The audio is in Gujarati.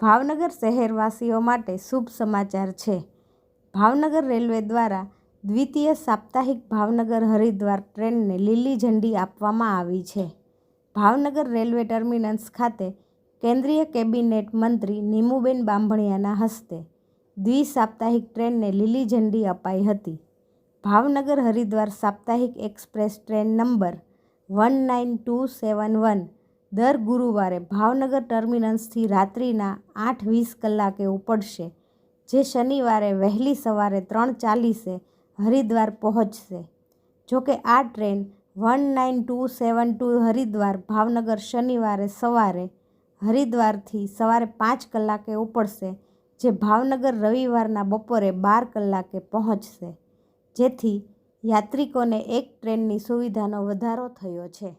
ભાવનગર શહેરવાસીઓ માટે શુભ સમાચાર છે. ભાવનગર રેલવે દ્વારા દ્વિતીય સાપ્તાહિક ભાવનગર હરિદ્વાર ટ્રેનને લીલી ઝંડી આપવામાં આવી છે. ભાવનગર રેલવે ટર્મિનસ ખાતે કેન્દ્રીય કેબિનેટ મંત્રી નીમુબેન બાંભણિયાના હસ્તે દ્વિસાપ્તાહિક ટ્રેનને લીલી ઝંડી અપાઈ હતી. ભાવનગર હરિદ્વાર સાપ્તાહિક express train number one nine two seven one દર ગુરુવારે ભાવનગર ટર્મિનસથી રાત્રિના આઠ વીસ કલાકે ઉપડશે, જે શનિવારે વહેલી સવારે ત્રણ ચાલીસે હરિદ્વાર પહોંચશે. જોકે આ train one nine two seven two Haridwar Bhavnagar શનિવારે સવારે હરિદ્વારથી સવારે પાંચ કલાકે ઉપડશે, જે ભાવનગર રવિવારના બપોરે બાર કલાકે પહોંચશે. જેથી યાત્રિકોને એક ટ્રેનની સુવિધાનો વધારો થયો છે.